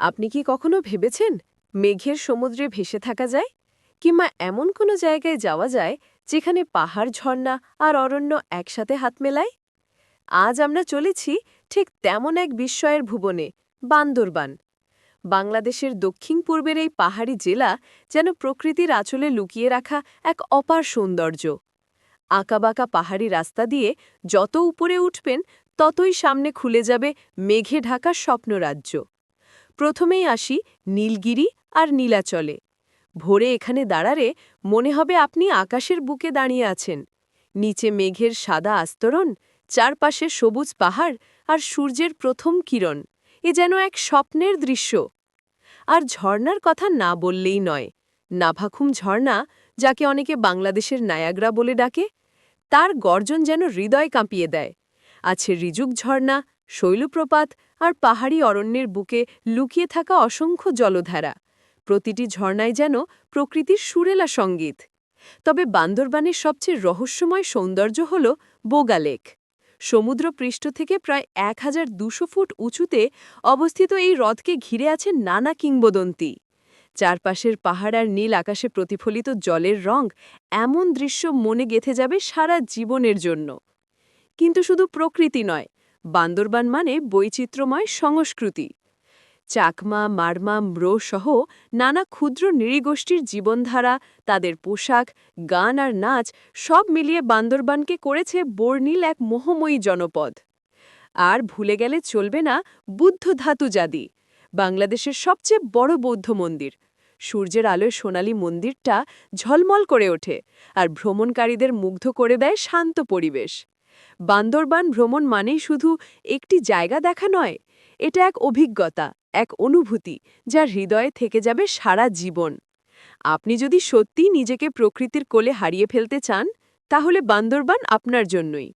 আপনি কি কখনো ভেবেছেন মেঘের সমুদ্রে ভেসে থাকা যায়? কিংবা এমন কোনো জায়গায় যাওয়া যায় যেখানে পাহাড়, ঝর্ণা আর অরণ্য একসাথে হাত মেলায়? আজ আমরা চলেছি ঠিক তেমন এক বিস্ময়ের ভুবনে, বান্দরবান। বাংলাদেশের দক্ষিণ পূর্বের এই পাহাড়ি জেলা যেন প্রকৃতির আঁচলে লুকিয়ে রাখা এক অপার সৌন্দর্য। আঁকাবাঁকা পাহাড়ি রাস্তা দিয়ে যত উপরে উঠবেন, ততই সামনে খুলে যাবে মেঘে ঢাকা স্বপ্নরাজ্য। প্রথমেই আসি নীলগিরি আর নীলাচলে। ভোরে এখানে দাঁড়ারে মনে হবে আপনি আকাশের বুকে দাঁড়িয়ে আছেন। নিচে মেঘের সাদা আস্তরণ, চারপাশে সবুজ পাহাড় আর সূর্যের প্রথম কিরণ, এ যেন এক স্বপ্নের দৃশ্য। আর ঝর্ণার কথা না বললেই নয়, নাভাখুম ঝর্ণা, যাকে অনেকে বাংলাদেশের নায়াগ্রা বলে ডাকে, তার গর্জন যেন হৃদয় কাঁপিয়ে দেয়। আছে রিজুক ঝর্ণা, শৈলপ্রপাত আর পাহাড়ি অরণ্যের বুকে লুকিয়ে থাকা অসংখ্য জলধারা। প্রতিটি ঝর্ণায় যেন প্রকৃতির সুরেলা সংগীত। তবে বান্দরবানের সবচেয়ে রহস্যময় সৌন্দর্য হল বোগালেক সমুদ্রপৃষ্ঠ থেকে প্রায় এক হাজার ফুট উঁচুতে অবস্থিত এই হ্রদকে ঘিরে আছে নানা কিংবদন্তি। চারপাশের পাহাড় আর নীল আকাশে প্রতিফলিত জলের রং এমন দৃশ্য মনে গেথে যাবে সারা জীবনের জন্য। কিন্তু শুধু প্রকৃতি নয়, বান্দরবান মানে বৈচিত্র্যময় সংস্কৃতি। চাকমা, মারমা ম্রো সহ নানা ক্ষুদ্র নৃগোষ্ঠীর জীবনধারা, তাদের পোশাক, গান আর নাচ সব মিলিয়ে বান্দরবানকে করেছে বর্ণিল এক মোহময়ী জনপদ। আর ভুলে গেলে চলবে না বুদ্ধ ধাতু জাদি, বাংলাদেশের সবচেয়ে বড় বৌদ্ধ মন্দির। সূর্যের আলোয় সোনালী মন্দিরটা ঝলমল করে ওঠে আর ভ্রমণকারীদের মুগ্ধ করে দেয় শান্ত পরিবেশ। বান্দরবান ভ্রমণ মানে শুধু একটি জায়গা দেখা নয়, এটা এক অভিজ্ঞতা, এক অনুভূতি যা হৃদয়ে থেকে যাবে সারা জীবন। আপনি যদি সত্যি নিজেকে প্রকৃতির কোলে হারিয়ে ফেলতে চান, তাহলে বান্দরবান আপনার জন্যই।